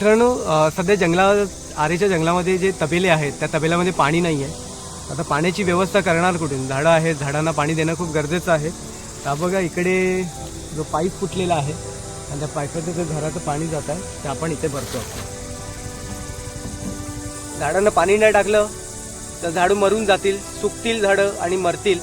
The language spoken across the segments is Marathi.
मित्रांनो सध्या जंगला आरेच्या जंगलामध्ये जे तबेले आहेत त्या तबेल्यामध्ये पाणी नाही आहे आता पाण्याची व्यवस्था करणार कुठून? झाडं आहेत झाडांना पाणी देणं खूप गरजेचं आहे. तर बघा इकडे जो पाईप फुटलेला आहे आणि त्या पाईपाचं जे घराचं पाणी जात आहे ते आपण इथे भरतो. झाडांना पाणी नाही टाकलं तर झाडं मरून जातील सुकतील झाडं आणि मरतील.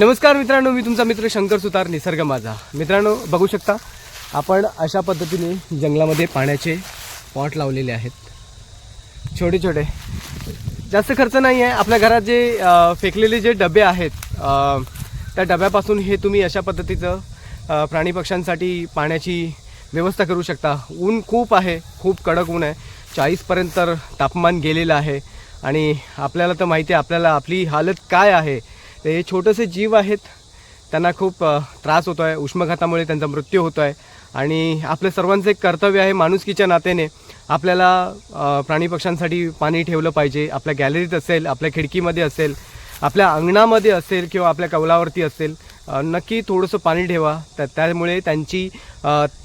नमस्कार मित्रांनो मी तुमचा मित्र शंकर सुतार निसर्ग माझा. मित्रांनो बघू शकता आपण अशा पद्धतीने जंगलामध्ये पाण्याचे पॉट लावलेले आहेत. छोटे छोटे. जास्त खर्च नाही आहे आपल्या घरात जे फेकलेले जे डबे आहेत त्या डब्यापासून हे तुम्ही अशा पद्धतीचं प्राणी पक्ष्यांसाठी पाण्याची व्यवस्था करू शकता. ऊन खूप आहे खूप कडक ऊन आहे. चाळीसपर्यंत तर तापमान गेलेलं आहे. आणि आपल्याला तर माहिती आहे आपल्याला आपली हालत काय आहे? तर हे छोटेसे जीव आहेत. त्यांना खूप त्रास होतो आहे उष्माघातामुळे त्यांचा मृत्यू होतो आहे आणि आपल्या सर्वांचं एक कर्तव्य आहे माणुसकीच्या नात्याने आपल्याला प्राणी पक्ष्यांसाठी पाणी ठेवलं पाहिजे. आपल्या गॅलरीत असेल आपल्या खिडकीमध्ये असेल आपल्या अंगणामध्ये असेल किंवा आपल्या कौलावरती असेल नक्की थोडंसं पाणी ठेवा. त्या त्यामुळे त्यांची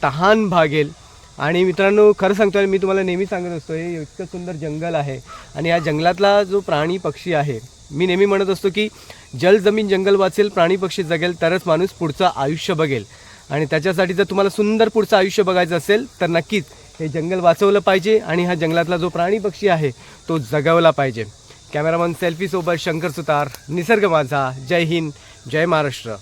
तहान भागेल. आणि मित्रांनो खरं सांगतो मी तुम्हाला नेहमी सांगत असतो हे इतकं सुंदर जंगल आहे. आणि या जंगलातला जो प्राणी पक्षी आहे मी नेहमी म्हणत असतो की जल जमीन जंगल वाचेल प्राणी पक्षी जगेल तरच माणूस पुढचं आयुष्य बघेल. आणि त्याच्यासाठी जर तुम्हाला सुंदर पुढचं आयुष्य बघायचं असेल तर नक्कीच हे जंगल वाचवलं पाहिजे आणि हा जंगलातला जो प्राणी पक्षी आहे तो जगवला पाहिजे. कॅमेरामन सेल्फीसोबत शंकर सुतार. निसर्ग माझा. जय हिंद. जय महाराष्ट्र.